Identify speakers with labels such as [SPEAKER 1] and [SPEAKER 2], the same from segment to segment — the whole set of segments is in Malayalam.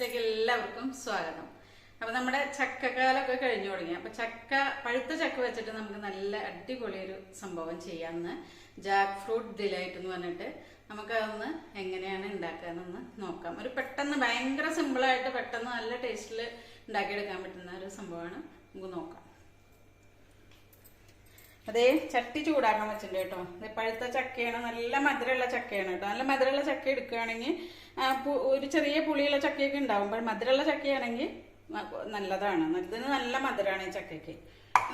[SPEAKER 1] വ്ളോഗ്സിലേക്ക് എല്ലാവർക്കും സ്വാഗതം. അപ്പൊ നമ്മുടെ ചക്കക്കാലൊക്കെ കഴിഞ്ഞു തുടങ്ങി. അപ്പൊ ചക്ക പഴുത്ത ചക്ക വെച്ചിട്ട് നമുക്ക് നല്ല അടിപൊളി ഒരു സംഭവം ചെയ്യാമെന്ന് ജാക്ക് ഫ്രൂട്ട് ഡിലൈറ്റ് എന്ന് പറഞ്ഞിട്ട് നമുക്ക് അതൊന്ന് എങ്ങനെയാണ് ഉണ്ടാക്കാന്നൊന്ന് നോക്കാം. ഒരു പെട്ടെന്ന് ഭയങ്കര സിമ്പിളായിട്ട് പെട്ടെന്ന് നല്ല ടേസ്റ്റിൽ ഉണ്ടാക്കിയെടുക്കാൻ പറ്റുന്ന ഒരു സംഭവമാണ്. നമുക്ക് നോക്കാം. അതേ ചട്ടി ചൂടാക്കാൻ വെച്ചിട്ടുണ്ട് കേട്ടോ. പഴുത്ത ചക്കയാണ് നല്ല മധുരമുള്ള ചക്കയാണ് കേട്ടോ. നല്ല മധുരമുള്ള ചക്ക എടുക്കുകയാണെങ്കിൽ ഒരു ചെറിയ പുളിയുള്ള ചക്കയൊക്കെ ഉണ്ടാവും. അപ്പോൾ മധുരമുള്ള ചക്കയാണെങ്കിൽ നല്ലതാണ്. ഇതിന് നല്ല മധുരമാണ് ഈ ചക്കയ്ക്ക്.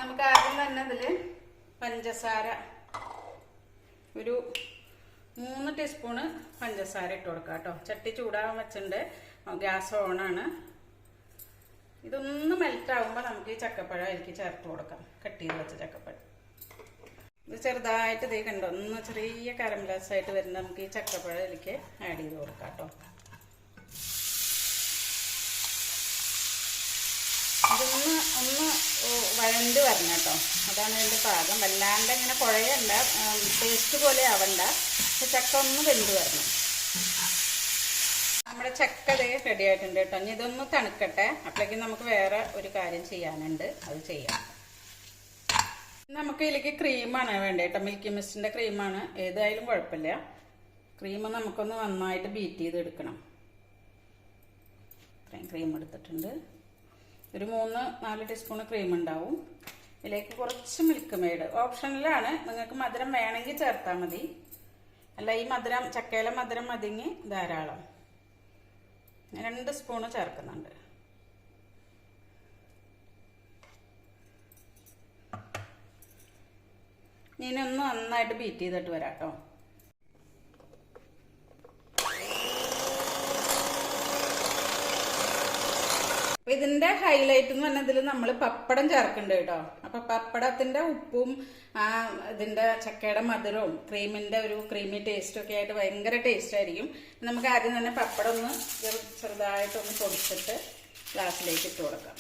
[SPEAKER 1] നമുക്ക് ആദ്യം തന്നെ ഇതിൽ പഞ്ചസാര ഒരു മൂന്ന് ടീസ്പൂണ് പഞ്ചസാര ഇട്ട് കൊടുക്കാം കേട്ടോ. ചട്ടി ചൂടാകാൻ വെച്ചിട്ടുണ്ട്. ഗ്യാസ് ഓണാണ്. ഇതൊന്ന് മെൽറ്റ് ആകുമ്പോൾ നമുക്ക് ഈ ചക്കപ്പഴം അതിലേക്ക് ചേർത്ത് കൊടുക്കാം. കട്ട് ചെയ്ത് വെച്ച ചക്കപ്പഴം. ഇത് ചെറുതായിട്ട് ഇതേ കണ്ടോ? ഒന്ന് ചെറിയ കരംലാസായിട്ട് വരുന്ന നമുക്ക് ഈ ചക്കപ്പഴം ഇതിലേക്ക് ആഡ് ചെയ്ത് കൊടുക്കാം കേട്ടോ. ഇതൊന്ന് ഒന്ന് വഴണ്ട് വരണം കേട്ടോ. അതാണ് ഇതിന്റെ പാകം. വല്ലാണ്ട് ഇങ്ങനെ കുഴയണ്ട പേസ്റ്റ് പോലെ ആവണ്ട. ചക്ക ഒന്ന് വെന്ത് വരണം. നമ്മുടെ ചക്ക ദേ റെഡി ആയിട്ടുണ്ട് കേട്ടോ. ഇനി ഇതൊന്ന് തണുക്കട്ടെ. അപ്പോഴേക്കും നമുക്ക് വേറെ ഒരു കാര്യം ചെയ്യാനുണ്ട്. അത് ചെയ്യാം. നമുക്ക് ഇതിലേക്ക് ക്രീമാണ് വേണ്ടേട്ട മിൽക്കി മിസ്റ്റിന്റെ ക്രീമാണ് ഏതായാലും കുഴപ്പമില്ല. ക്രീം നമുക്കൊന്ന് നന്നായിട്ട് ബീറ്റ് ചെയ്ത് എടുക്കണം ഇത്രയും ക്രീം എടുത്തിട്ടുണ്ട്. ഒരു മൂന്ന് നാല് ടീസ്പൂൺ ക്രീം ഉണ്ടാവും. ഇതിലേക്ക് കുറച്ച് മിൽക്ക് മെയ്ഡ് ഓപ്ഷനിലാണ് നിങ്ങൾക്ക് മധുരം വേണമെങ്കിൽ ചേർത്താൽ മതി. അല്ല ഈ മധുരം ചക്കയിലെ മധുരം മതിങ്ങി ധാരാളം. രണ്ട് സ്പൂണ് ചേർക്കുന്നുണ്ട്. ഇനിയൊന്ന് നന്നായിട്ട് ബീറ്റ് ചെയ്തിട്ട് വരാം കേട്ടോ. ഇതിന്റെ ഹൈലൈറ്റ് എന്ന് പറഞ്ഞതിൽ നമ്മൾ പപ്പടം ചേർക്കുന്നുണ്ട് കേട്ടോ. അപ്പൊ പപ്പടത്തിന്റെ ഉപ്പും ആ ഇതിന്റെ ചക്കയുടെ മധുരവും ക്രീമിന്റെ ഒരു ക്രീമി ടേസ്റ്റും ഒക്കെ ആയിട്ട് ഭയങ്കര ടേസ്റ്റ് ആയിരിക്കും. നമുക്ക് ആദ്യം തന്നെ പപ്പടം ഒന്ന് ചെറു- ചെറുതായിട്ടൊന്ന് പൊടിച്ചിട്ട് ഗ്ലാസ്സിലേക്ക് ഇട്ട് കൊടുക്കാം.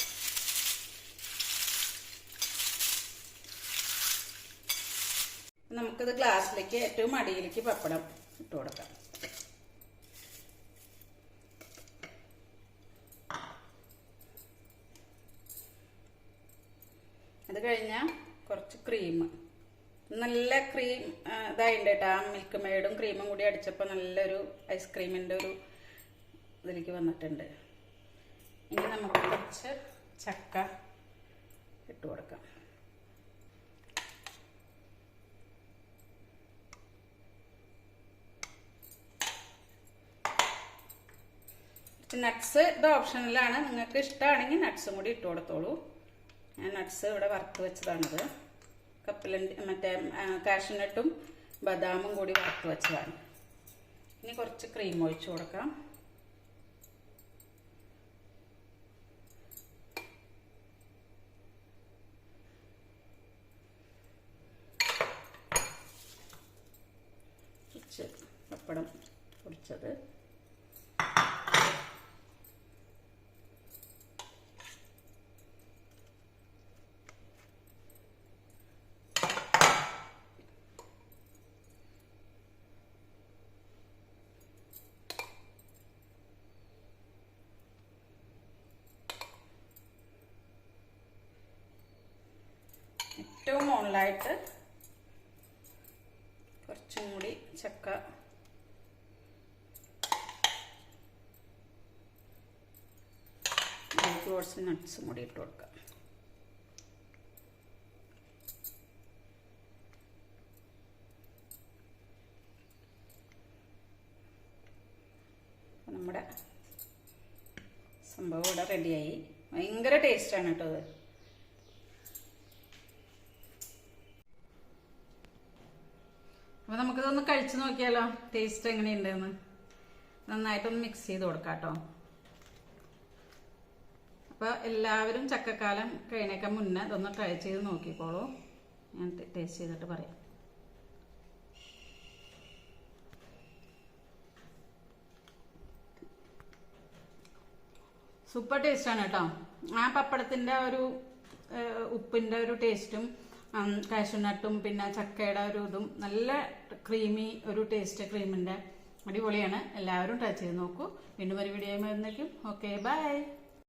[SPEAKER 1] നമുക്കിത് ഗ്ലാസ്സിലേക്ക് ഏറ്റവും അടിയിലേക്ക് പപ്പടം ഇട്ട് കൊടുക്കാം. അത് കഴിഞ്ഞാൽ കുറച്ച് ക്രീം നല്ല ക്രീം ഇതായിട്ടുണ്ട് കേട്ടോ. ആ മിൽക്ക് മെയ്ഡും ക്രീമും കൂടി അടിച്ചപ്പോൾ നല്ലൊരു ഐസ്ക്രീമിന്റെ ഒരു ഇതിലേക്ക് വന്നിട്ടുണ്ട്. ഇനി നമുക്ക് കുറച്ച് ചക്ക ഇട്ട് കൊടുക്കാം. നട്ട്സ് ഇത് ഓപ്ഷനിലാണ് നിങ്ങൾക്ക് ഇഷ്ടമാണെങ്കിൽ നട്ട്സും കൂടി ഇട്ട് കൊടുത്തോളൂ. ഞാൻ നട്ട്സ് ഇവിടെ വറുത്ത് വെച്ചതാണിത് കപ്പലണ്ടി മറ്റേ കാഷ്നട്ടും ബദാമും കൂടി വറുത്ത് വെച്ചതാണ്. ഇനി കുറച്ച് ക്രീം ഒഴിച്ചു കൊടുക്കാം. പപ്പടം പൊടിച്ചത്. ഏറ്റവും മുകളിലായിട്ട് കുറച്ചും കൂടി ചക്ക കുറച്ച് നട്ട്സും കൂടി ഇട്ട് കൊടുക്കാം. നമ്മുടെ സംഭവം ഇവിടെ റെഡിയായി ഭയങ്കര ടേസ്റ്റാണ് കേട്ടോ അത്. അപ്പൊ നമുക്കിതൊന്ന് കഴിച്ചു നോക്കിയാലോ? ടേസ്റ്റ് എങ്ങനെയുണ്ടെന്ന്. നന്നായിട്ടൊന്ന് മിക്സ് ചെയ്ത് കൊടുക്കാട്ടോ. അപ്പൊ എല്ലാവരും ചക്കക്കാലം കഴിഞ്ഞേക്കാൻ മുന്നേ ഇതൊന്ന് ട്രൈ ചെയ്ത് നോക്കിക്കോളൂ. ഞാൻ ടേസ്റ്റ് ചെയ്തിട്ട് പറയാം. സൂപ്പർ ടേസ്റ്റാണ് കേട്ടോ. ആ പപ്പടത്തിന്റെ ഒരു ഉപ്പിന്റെ ഒരു ടേസ്റ്റും കാഷ്യൂനട്ടും പിന്നെ ചക്കയുടെ ഒരു ഇതും നല്ല ക്രീമി ഒരു ടേസ്റ്റ് ക്രീമിന്റെ അടിപൊളിയാണ്. എല്ലാവരും ട്രൈ ചെയ്ത് നോക്കൂ. വീണ്ടും ഒരു വീഡിയോ വരുന്നേക്കും. Okay bye